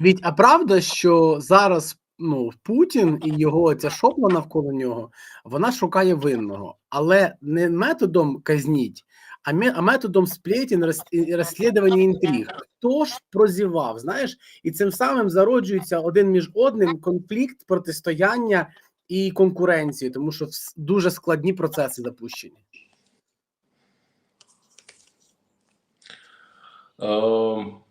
Віть, а правда, що зараз ну, Путін і його ця шопла навколо нього, вона шукає винного, але не методом казніть, а, ме- а методом і розслідування інтриг. Хто ж прозівав, знаєш, і цим самим зароджується один між одним конфлікт, протистояння і конкуренції, тому що дуже складні процеси запущені. Тут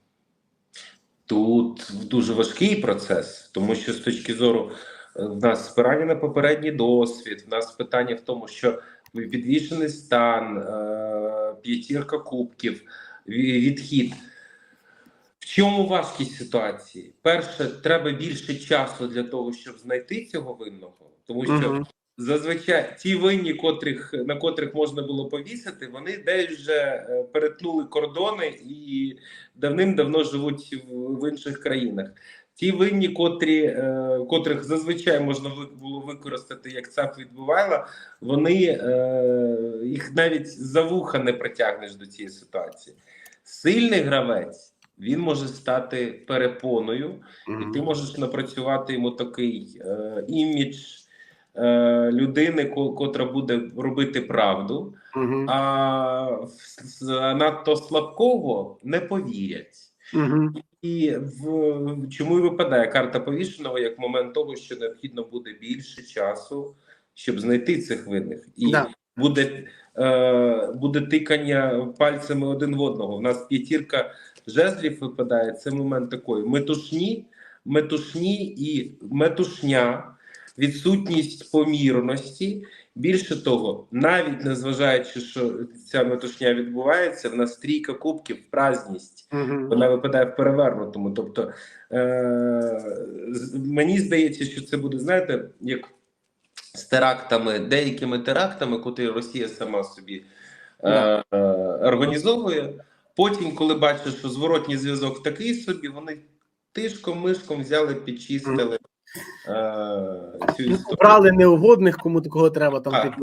дуже важкий процес, тому що з точки зору е, в нас спирання на попередній досвід, в нас питання в тому, що підвішений стан, е, п'ятірка кубків, відхід. В чому важкість ситуації? Перше, треба більше часу для того, щоб знайти цього винного, тому що Мгм. Зазвичай ті винні, котрих на котрих можна було повісити, вони десь вже е, перетнули кордони і давним-давно живуть в, інших країнах. Ті винні, котрі е, котрих зазвичай можна було використати як цап відбувайла, вони е, їх навіть за вуха не притягнеш до цієї ситуації. Сильний гравець він може стати перепоною, і ти можеш напрацювати йому такий е, імідж е, людини, ко- котра буде робити правду, Мгм. а надто слабкого не повірять. Мгм. І в чому і випадає карта повішеного як момент того, що необхідно буде більше часу, щоб знайти цих винних, і Да. буде, е, буде тикання пальцями один в одного. У нас п'ятірка жезлів випадає. Це момент такої метушні, метушні і метушня, відсутність помірності. Більше того, навіть незважаючи, що ця метушня відбувається, в нас трійка кубків, празність. Мгм. Вона випадає в перевернутому. Тобто е- мені здається, що це буде, знаєте, як з терактами, деякими терактами, котрі Росія сама собі е- е- організовує. Потім, коли бачиш, що зворотній зв'язок такий собі, вони тишком-мишком взяли, підчистили е- цю історію. Брали неугодних, кому такого треба там типу.